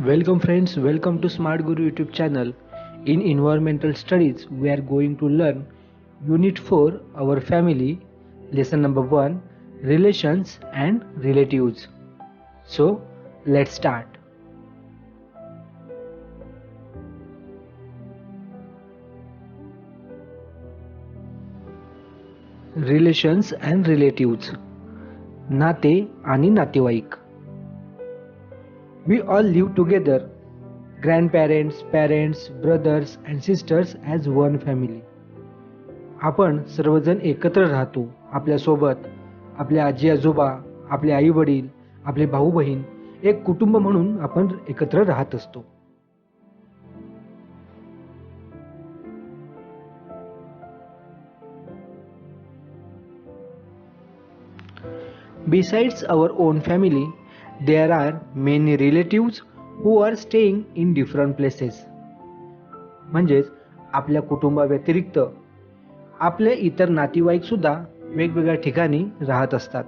Welcome friends, welcome to Smart Guru YouTube channel. In environmental studies, we are going to learn Unit 4 Our Family, lesson number 1 Relations and Relatives. So, let's start. Relations and relative नाते आणि नातेवाईक. We all live together grandparents parents brothers and sisters as one family आपण सर्वजण एकत्र राहतो आपल्यासोबत आपल्या आजी आजोबा आपले आई वडील आपले भाऊ बहीण एक कुटुंब म्हणून आपण एकत्र राहत असतो. Besides our own family, there are many relatives who are staying in different places. म्हणजेच आपल्या कुटुंबाव्यतिरिक्त आपले इतर नातेवाईक सुद्धा वेगवेगळ्या ठिकाणी राहत असतात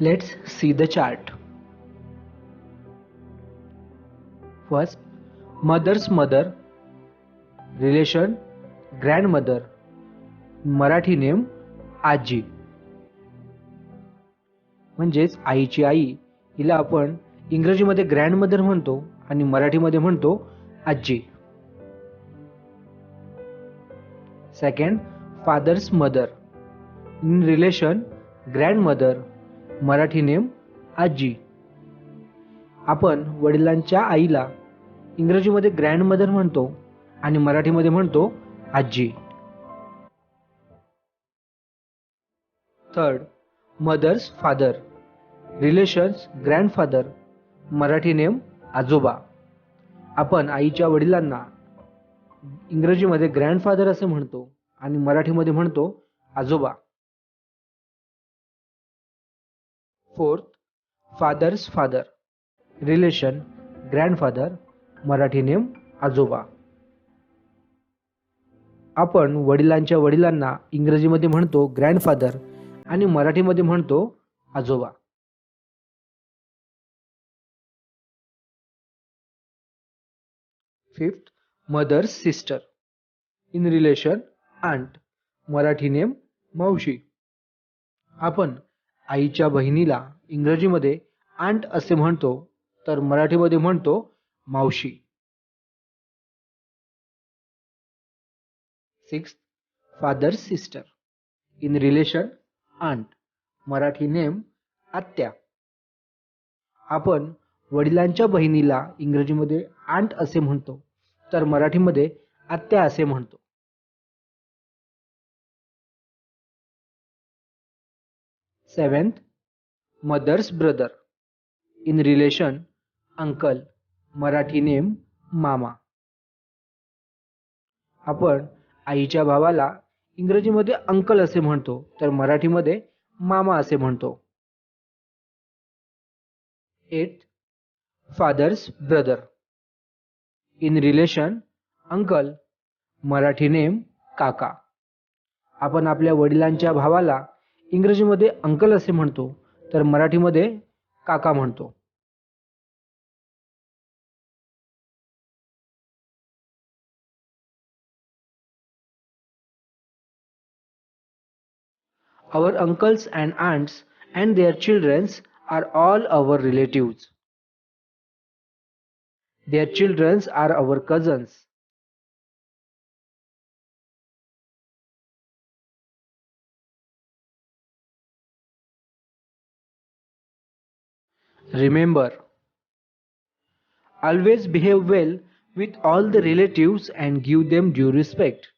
Let's see the chart. First, mother's mother, relation, grandmother, Marathi name आजी. म्हणजेच आईची आई हिला आपण इंग्रजीमध्ये ग्रँडमदर म्हणतो आणि मराठीमध्ये म्हणतो आजी. Second father's mother in relation grandmother Marathi name आजी. आपण वडिलांच्या आईला इंग्रजीमध्ये ग्रँडमदर म्हणतो आणि मराठीमध्ये म्हणतो आजी. Third mother's father relations grandfather Marathi name आजोबा. आपण आईच्या वडिलांना इंग्रजीमध्ये ग्रँडफादर असे म्हणतो आणि मराठीमध्ये म्हणतो आजोबा. Fourth father's father relation grandfather Marathi name आजोबा. आपण वडिलांच्या वडिलांना इंग्रजीमध्ये म्हणतो ग्रँडफादर आणि मराठीमध्ये म्हणतो आजोबा. Fifth mother's sister in relation aunt Marathi name मावशी. आपण आईच्या बहिणीला इंग्रजीमध्ये आंट असे म्हणतो. तर मराठीमध्ये म्हणतो मावशी. Six father sister in relation aunt Marathi name आत्या. आपण वडिलांच्या बहिणीला इंग्रजीमध्ये आंट असे म्हणतो तर मराठीमध्ये आत्या असे म्हणतो. Seventh mother's brother in relation uncle Marathi name मामा. आपण आईच्या भावाला इंग्रजीमध्ये अंकल असे म्हणतो तर मराठीमध्ये मामा असे म्हणतो. Eight father's brother. In relation uncle Marathi name काका. आपण आपल्या वडिलांच्या भावाला इंग्रजीमध्ये अंकल असे म्हणतो तर मराठीमध्ये काका म्हणतो. Our uncles and aunts and their childrens are all our relatives. Their childrens are our cousins. Remember, always behave well with all the relatives and give them due respect.